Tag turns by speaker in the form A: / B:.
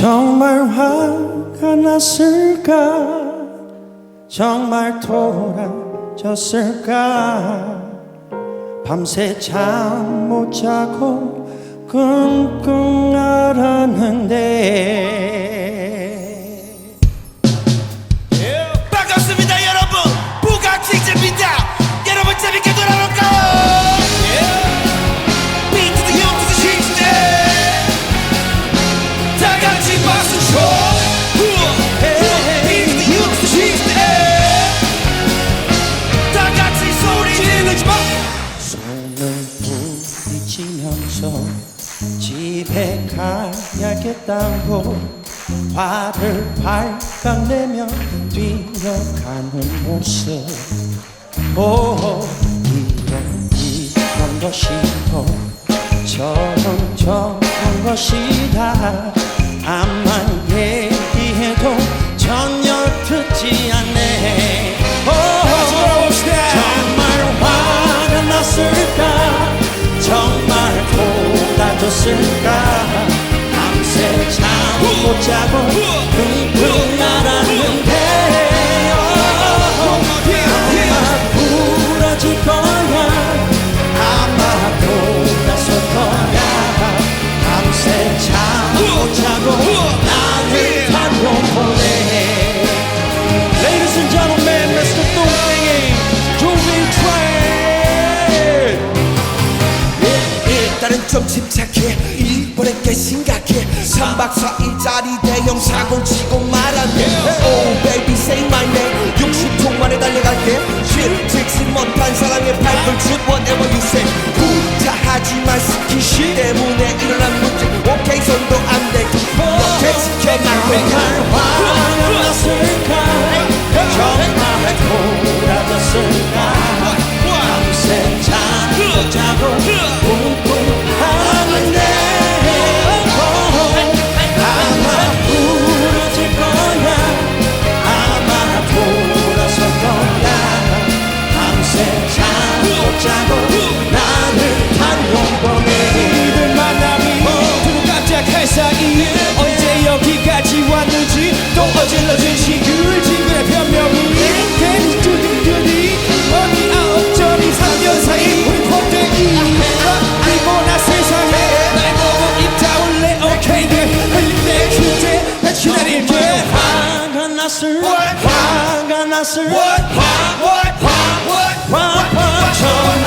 A: 정말 화가 났을까? 정말 돌아졌을까? 밤새 잠 못 자고 끙끙 앓았는데 손을 부딪히면서 집에 가야겠다고 화를 발칵 내며 뛰어가는 모습. 오 이런 이런 것이 또 저런 저런 것이다. 암만 얘기해도 전혀 듣지 않네 돌
B: 좀 침착해. 이번엔 꽤 심각해. 3박 4일짜리 대형 사고 치고 말았네. Oh baby say my name. 60통 만에 달려갈게. 쉴 즉시 못한 사랑의 슛 whatever you say. 후자하지만 스키시 때문에
A: sir. What? Why gonna sir? What? Why? What? Why? What? Why?
B: Why? Why?